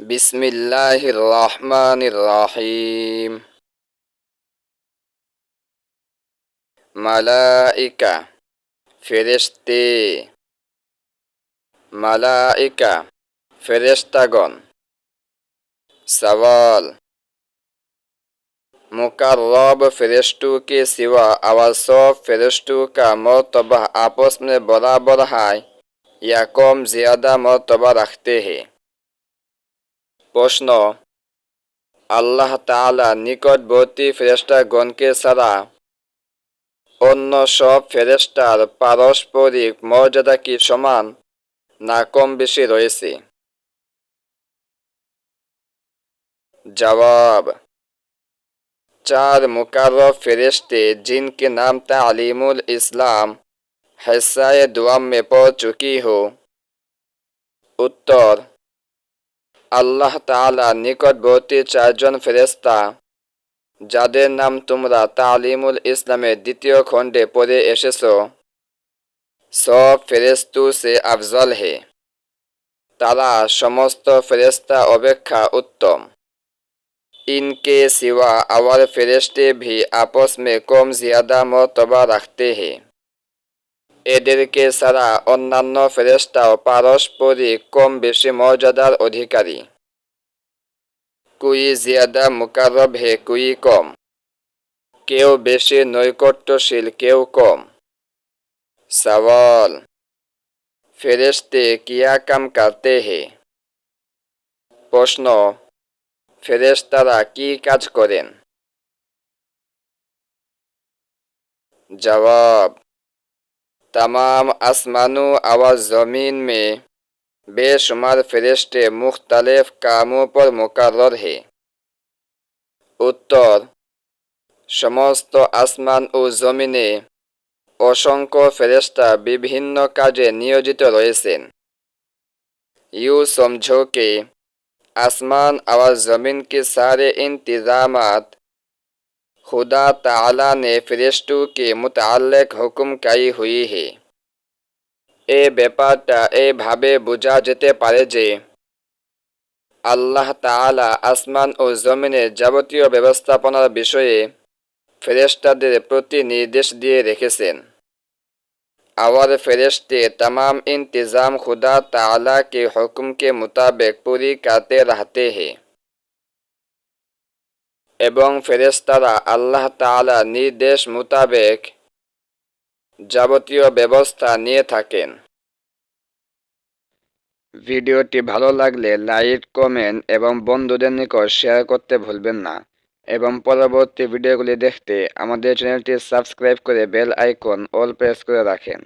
বিসমিল্লাহির রহমানির রহিম মালাইকা ফেরেশতে মালাইকা ফেরেশতাগণ सवाल मुकर्रब फरिश्तों के सिवा और सब फरिश्तों का मरतबा आपस में बराबर है या कम ज्यादा मरतबा रखते हैं প্রশ্ন আল্লাহ তাআলা নিকটবর্তী ফেরেশতাগণকে ছাড়া অন্য সব ফেরেশতার পারস্পরিক মর্যাদা কি সমান না কম বেশি রয়েছে जवाब चार मुकर्रब फरिश्ते जिनके नाम तालीमुल इस्लाम हिस्सा दुआम में पहुंच चुकी हो उत्तर আল্লাহ তাআলা নিকটবর্তী চারজন ফেরেস্তা যাদের নাম তোমরা তালিমুল ইসলামের দ্বিতীয় খণ্ডে পড়ে এসেছ, সব ফেরেস্তু সে আফজল হে। তারা সমস্ত ফেরেস্তা অপেক্ষা উত্তম। ইনকে সিওয়া, আওয়ার ফেরেস্তে ভি আপস মে কম জিয়াদা মর্তবা রাখতে হে। এদেরকে ছাড়া অন্যান্য ফেরেস্তাও পারস্পরিক কম বেশি মর্যাদার অধিকারী। কুই জিয়াদা মুকারব হে কুই কম। কেউ বেশি নৈকট্যশীল, কেউ কম। সওয়াল ফেরেস্তে কিয়া কাম করতে হে? প্রশ্ন ফেরেস্তারা কি কাজ করেন? জবাব तमाम आसमानों और ज़मीन में बेशुमार फरिश्ते मुख्तलिफ कामों पर मुकर्र है উত্তর সমস্ত আসমান ও জমিনে অসংখ্য ফেরেস্তা বিভিন্ন কাজে নিয়োজিত রয়েছেন ইউ समझो कि आसमान और ज़मीन के सारे इंतज़ामात खुदा ताला ने ফেরেস্টু কে মুতাল্লেক হুকুম কাই হুই হে এ ব্যাপারটা এভাবে বোঝা যেতে পারে যে আল্লাহ তাআলা আসমান ও জমিনের যাবতীয় ব্যবস্থাপনার বিষয়ে ফেরেস্তাদের প্রতি নির্দেশ দিয়ে রেখেছেন और फरिश्ते तमाम इंतज़ाम खुदा ताला के हुक्म के मुताबिक पूरी करते रहते हैं এবং ফেরেস্তারা আল্লাহ তাআলা নির্দেশ মোতাবেক যাবতীয় ব্যবস্থা নিয়ে থাকেন। ভিডিওটি ভালো লাগলে লাইক, কমেন্ট এবং বন্ধুদের নিকট শেয়ার করতে ভুলবেন না এবং পরবর্তী ভিডিওগুলি দেখতে আমাদের চ্যানেলটি সাবস্ক্রাইব করে বেল আইকন অল প্রেস করে রাখেন।